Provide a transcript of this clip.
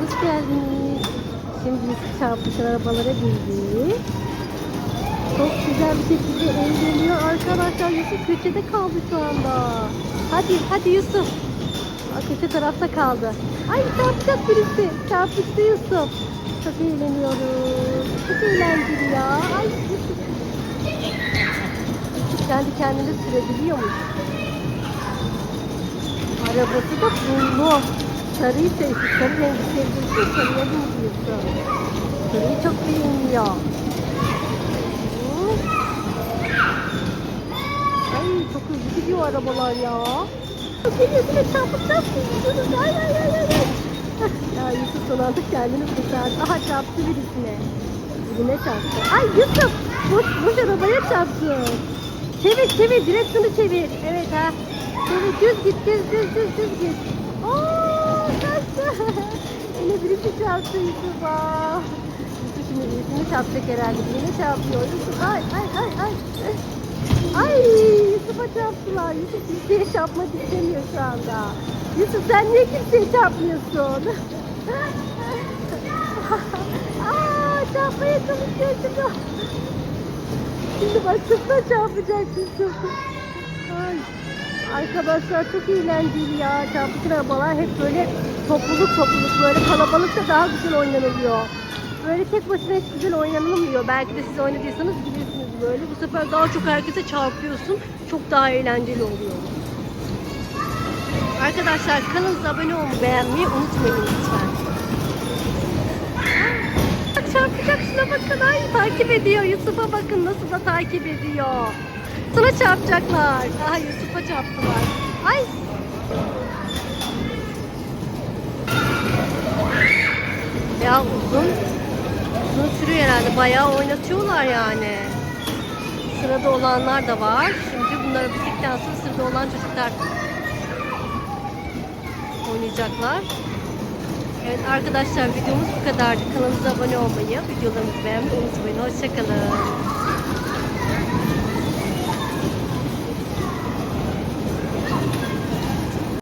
hoş geldiniz. Şimdi Yusuf çarpışan arabalara bindi. Çok güzel bir şekilde eğleniyor. Arkadaşlar Yusuf köşede kaldı şu anda. Hadi hadi Yusuf. Aa, köşe tarafta kaldı. Ay çarpacak birisi. Çarpıştı Yusuf. Çok eğleniyoruz. Çok eğlenceli ya. Ay Yusuf. Kendi kendine sürebiliyormuş. Arabası da pullu. Sarıyı seçti. Sarı rengi sevdiği sarıya bindiyorsun. Sarıyı çok beğeniyor. Ay çok hızlı gidiyor arabalar ya. Geliyor yine çarpıklarsın. Yusuf ay ay ay ay. ay. ya Yusuf son anda kendini kurtardı. Aha çarptı birisine. Birine çarptı. Ay Yusuf boş, boş arabaya çarptı. Çevir çevir direksiyonu çevir. Evet ha. Çevir düz git düz düz düz düz git. Çarptı Yusuf'a. Yusuf şimdi birisini çarpacak herhalde. Yine çarpıyor. Yusuf ay ay ay ay. Ay Yusuf'a çarptılar. Yusuf kimseye çarpmak istemiyor şu anda. Yusuf sen niye kimseye çarpmıyorsun? Aa çarpmaya çalışıyor şimdi. Şimdi başkasına çarpacak Yusuf. Ay. Arkadaşlar çok eğlenceli ya. Çarpıcı arabalar hep böyle topluluk topluluk böyle kalabalıkta daha güzel oynanılıyor. Böyle tek başına hiç güzel oynanılmıyor. Belki de siz oynadıysanız bilirsiniz böyle. Bu sefer daha çok herkese çarpıyorsun. Çok daha eğlenceli oluyor. Arkadaşlar kanalımıza abone olmayı, beğenmeyi unutmayın lütfen. Bak çarpacak şuna bakın. Ay takip ediyor. Yusuf'a bakın nasıl da takip ediyor. Sana çarpacaklar. Aha Yusuf'a çarptılar. Ay. Ya uzun. Uzun sürüyor herhalde. Bayağı oynatıyorlar yani. Sırada olanlar da var. Şimdi bunları bittikten sonra sırada olan çocuklar oynayacaklar. Evet arkadaşlar videomuz bu kadardı. Kanalımıza abone olmayı, videolarımızı beğenmeyi unutmayın. Hoşçakalın.